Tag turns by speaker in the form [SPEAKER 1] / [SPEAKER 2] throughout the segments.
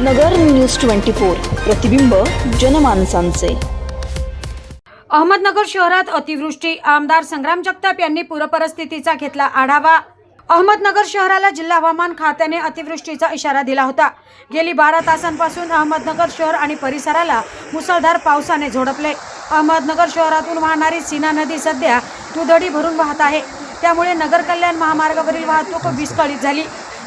[SPEAKER 1] नगर news twenty four. प्रतिबिंब जनमानसांचे.
[SPEAKER 2] अहमदनगर शहरात अतिवृष्टी आमदार संग्राम जगताप यांनी पूरपरिस्थितीचा घेतला आढावा. अहमदनगर शहराला जिल्हा हवामान खात्याने अतिवृष्टीचा इशारा दिला होता. गेली बारा तासांपासून अहमदनगर शहर आणि परिसराला मुसळधार पावसाने झोडपले. अहमदनगर शहरातून वाहणारी सीना नदी सध्या दुधडी भरून वाहत आहे. त्यामुळे नगर कल्याण महामार्गावरील वाहतूक विस्कळीत झाली.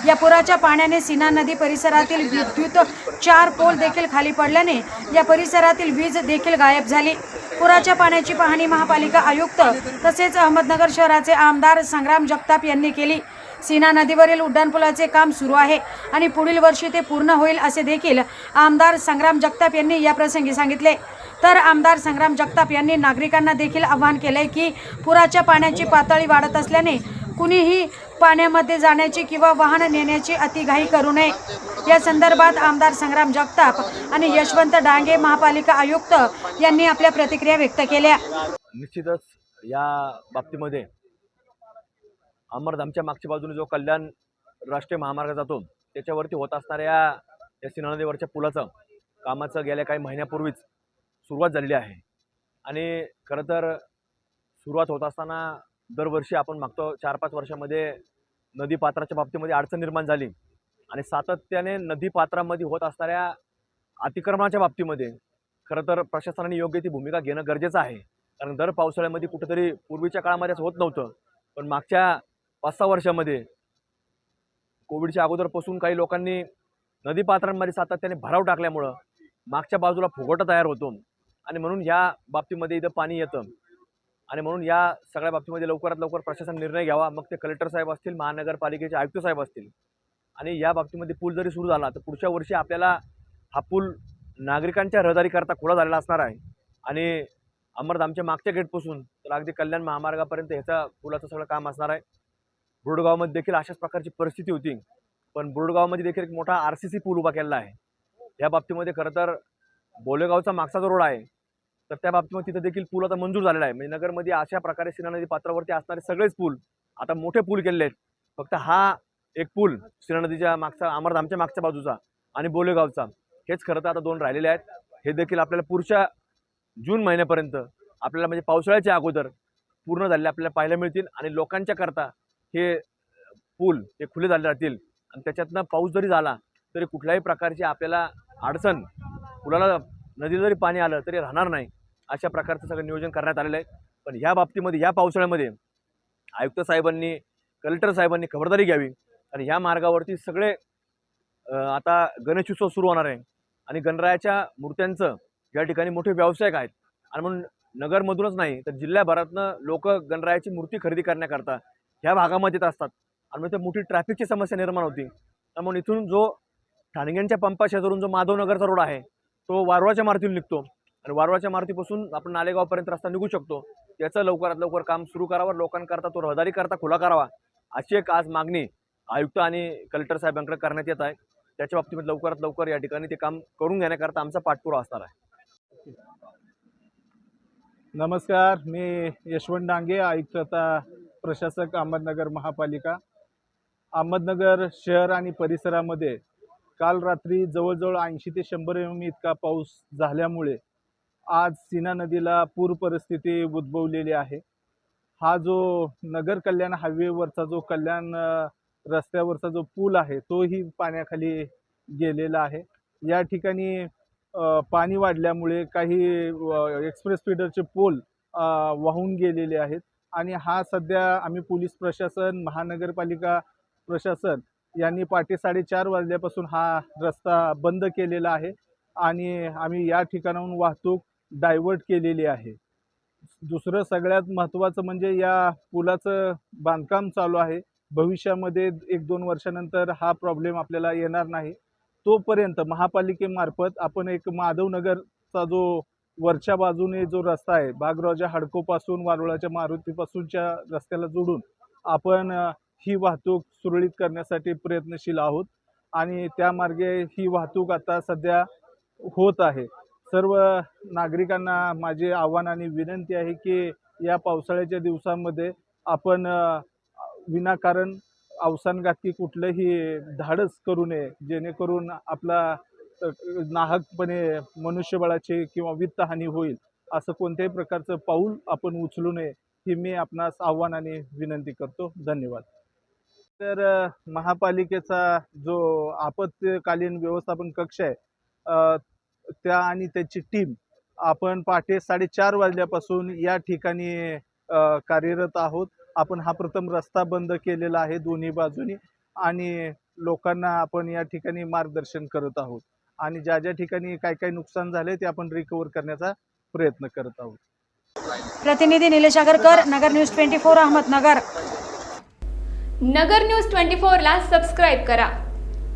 [SPEAKER 2] या पुराच्या पाण्याने सीना नदी परिसरातील विद्युत चार पोल देखील खाली पडल्याने या परिसरातील वीज देखील गायब झाली. पुराच्या पाण्याची पाहणी महापालिका आयुक्त तसेच अहमदनगर शहराचे आमदार संग्राम जगताप यांनी केली. सीना नदीवरील उड्डाणपुलाचे काम सुरू आहे आणि पुढील वर्षी ते पूर्ण होईल असे देखील आमदार संग्राम जगताप यांनी या प्रसंगी सांगितले. तर आमदार संग्राम जगताप यांनी नागरिकांना देखील आवाहन केलंय की पुराच्या पाण्याची पातळी वाढत असल्याने कुणीही पाण्यामध्ये जाण्याची किंवा वाहन नेण्याची अतिघाई करू नये. या संदर्भात आमदार संग्राम जगताप आणि यशवंत डांगे महापालिका आयुक्त यांनी आपल्या प्रतिक्रिया व्यक्त केल्या.
[SPEAKER 3] निश्चितच या बाबतीमध्ये अमरधामच्या मागच्या बाजूने जो कल्याण राष्ट्रीय महामार्ग जातो त्याच्यावरती होत असणाऱ्या या सीना नदीवरच्या पुलाचं कामाचं गेल्या काही महिन्यापूर्वीच सुरुवात झालेली आहे. आणि खरं तर सुरुवात होत असताना दरवर्षी आपण मागतो चार पाच वर्षामध्ये नदी पात्राच्या बाबतीमध्ये अडचण निर्माण झाली. आणि सातत्याने नदी पात्रामध्ये होत असणाऱ्या अतिक्रमणाच्या बाबतीमध्ये खरं तर प्रशासनाने योग्य ती भूमिका घेणं गरजेचं आहे. कारण दर पावसाळ्यामध्ये कुठेतरी पूर्वीच्या काळामध्ये असं होत नव्हतं. पण मागच्या पाच सहा वर्षामध्ये कोविडच्या अगोदरपासून काही लोकांनी नदीपात्रांमध्ये सातत्याने भराव टाकल्यामुळं मागच्या बाजूला फुगोटा तयार होतो. आणि म्हणून या बाबतीमध्ये इथं पाणी येतं. आणि म्हणून या सगळ्या बाबतीमध्ये लवकरात लवकर प्रशासन निर्णय घ्यावा. मग ते कलेक्टर साहेब असतील महानगरपालिकेचे आयुक्त साहेब असतील. आणि या बाबतीमध्ये पूल जरी सुरू झाला तर पुढच्या वर्षी आपल्याला हा पूल नागरिकांच्या रहदारीकरता खुला झालेला असणार आहे. आणि अमरधामच्या मागच्या गेटपासून तर अगदी कल्याण महामार्गापर्यंत ह्याचा पुलाचं सगळं काम असणार आहे. बुरडगावमध्ये देखील अशाच प्रकारची परिस्थिती होती. पण बुरडगावमध्ये देखील एक मोठा आर सी सी पूल उभा केलेला आहे. या बाबतीमध्ये खरं तर बोलेगावचा मागचा जो रोड आहे तर त्या बाबतीमध्ये तिथं देखील पूल आता मंजूर झालेला आहे. म्हणजे नगरमध्ये अशा प्रकारे सीना नदी पात्रावरती असणारे सगळेच पूल आता मोठे पूल केलेले आहेत. फक्त हा एक पूल सीना नदीच्या मागचा अमरधामच्या मागच्या बाजूचा आणि बोलेगावचा. हेच खरं तर आता दोन राहिलेले आहेत. हे देखील आपल्याला पुढच्या जून महिन्यापर्यंत आपल्याला म्हणजे पावसाळ्याच्या अगोदर पूर्ण झालेले आपल्याला पाहायला मिळतील आणि लोकांच्या करता हे पूल हे खुले झाले राहतील. आणि त्याच्यातनं पाऊस जरी झाला तरी कुठल्याही प्रकारची आपल्याला अडचण पुलाला नदीला जरी पाणी आलं तरी राहणार नाही. अशा प्रकारचं सगळं नियोजन करण्यात आलेलं आहे. पण ह्या बाबतीमध्ये या पावसाळ्यामध्ये आयुक्त साहेबांनी कलेक्टर साहेबांनी खबरदारी घ्यावी आणि ह्या मार्गावरती सगळे आता गणेशोत्सव सुरू होणार आहे आणि गणरायाच्या मूर्त्यांचं या ठिकाणी मोठे व्यावसायिक आहेत आणि म्हणून नगरमधूनच नाही तर जिल्ह्याभरातनं लोक गणरायाची मूर्ती खरेदी करण्याकरता ह्या भागामध्ये येत असतात. आणि मग ते मोठी ट्रॅफिकची समस्या निर्माण होती. त्यामुळे इथून जो ठाणग्यांच्या पंपा शेजारून जो माधवनगरचा रोड आहे तो वारवाच्या मारुतीला निघतो. आणि वारवाच्या मारुतीपासून आपण नालेगावपर्यंत रस्ता निघू शकतो. याचं लवकरात लवकर काम सुरू करावं. लोकांकरता तो रहदारीकरता खुला करावा. अशी एक आज मागणी आयुक्त आणि कलेक्टर साहेबांकडे करण्यात येत आहे. त्याच्या बाबतीत लवकरात लवकर या ठिकाणी ते काम करून घेण्याकरता आमचा पाठपुरावा असणार आहे.
[SPEAKER 4] नमस्कार. मी यशवंत डांगे आयुक्तता प्रशासक अहमदनगर महापालिका. अहमदनगर शहर आणि परिसरामध्ये काल रात्री जवळजवळ ऐंशी ते शंभर एम इतका पाऊस झाल्यामुळे आज सीना नदीला पूर परिस्थिती उद्भवलेली आहे. हा जो नगर कल्याण हायवेवरचा जो कल्याण रस्त्यावरचा जो पूल आहे तोही पाण्याखाली गेलेला आहे. या ठिकाणी पाणी वाढल्यामुळे काही एक्सप्रेस फीडरचे पोल वाहून गेलेले आहेत. आणि हा सध्या आम्ही पोलीस प्रशासन महानगरपालिका प्रशासन यांनी पहाटे साडेचार वाजल्यापासून हा रस्ता बंद केलेला आहे. आणि आम्ही या ठिकाणाहून वाहतूक डायव्हर्ट केलेली आहे. दुसरं सगळ्यात महत्त्वाचं म्हणजे या पुलाचं बांधकाम चालू आहे. भविष्यामध्ये एक दोन वर्षानंतर हा प्रॉब्लेम आपल्याला येणार नाही. तोपर्यंत महापालिकेमार्फत आपण एक माधवनगरचा जो वरच्या बाजूने जो रस्ता आहे बागरावच्या हडकोपासून वारुळाच्या मारुतीपासूनच्या रस्त्याला जोडून आपण ही वाहतूक सुरळीत करण्यासाठी प्रयत्नशील आहोत. आणि त्यामार्गे ही वाहतूक आता सध्या होत आहे. सर्व नागरिकांना माझे आव्हान आणि विनंती आहे की या पावसाळ्याच्या दिवसांमध्ये आपण विनाकारण अवसानघाती कुठलंही धाडस करू नये जेणेकरून आपला नाहकपणे मनुष्यबळाची किंवा वित्तहानी होईल असं कोणत्याही प्रकारचं पाऊल आपण उचलू नये ही मी आपणास आव्हान आणि विनंती करतो. धन्यवाद. तर महापालिकेचा जो आपत्कालीन व्यवस्थापन कक्ष आहे त्या आणि त्याची टीम आपण पहाटे साडेचार वाजल्यापासून या ठिकाणी कार्यरत आहोत. आपण हा प्रथम रस्ता बंद केलेला आहे दोन्ही बाजूनी आणि लोकांना आपण या ठिकाणी मार्गदर्शन करत आहोत. आणि ज्या ज्या ठिकाणी काय काय नुकसान झाले ते आपण रिकवर करण्याचा प्रयत्न करत आहोत.
[SPEAKER 2] प्रतिनिधी Nilesh Agarkar Nagar news twenty four Ahmednagar.
[SPEAKER 5] Nagar news twenty फोरला सबस्क्राईब करा.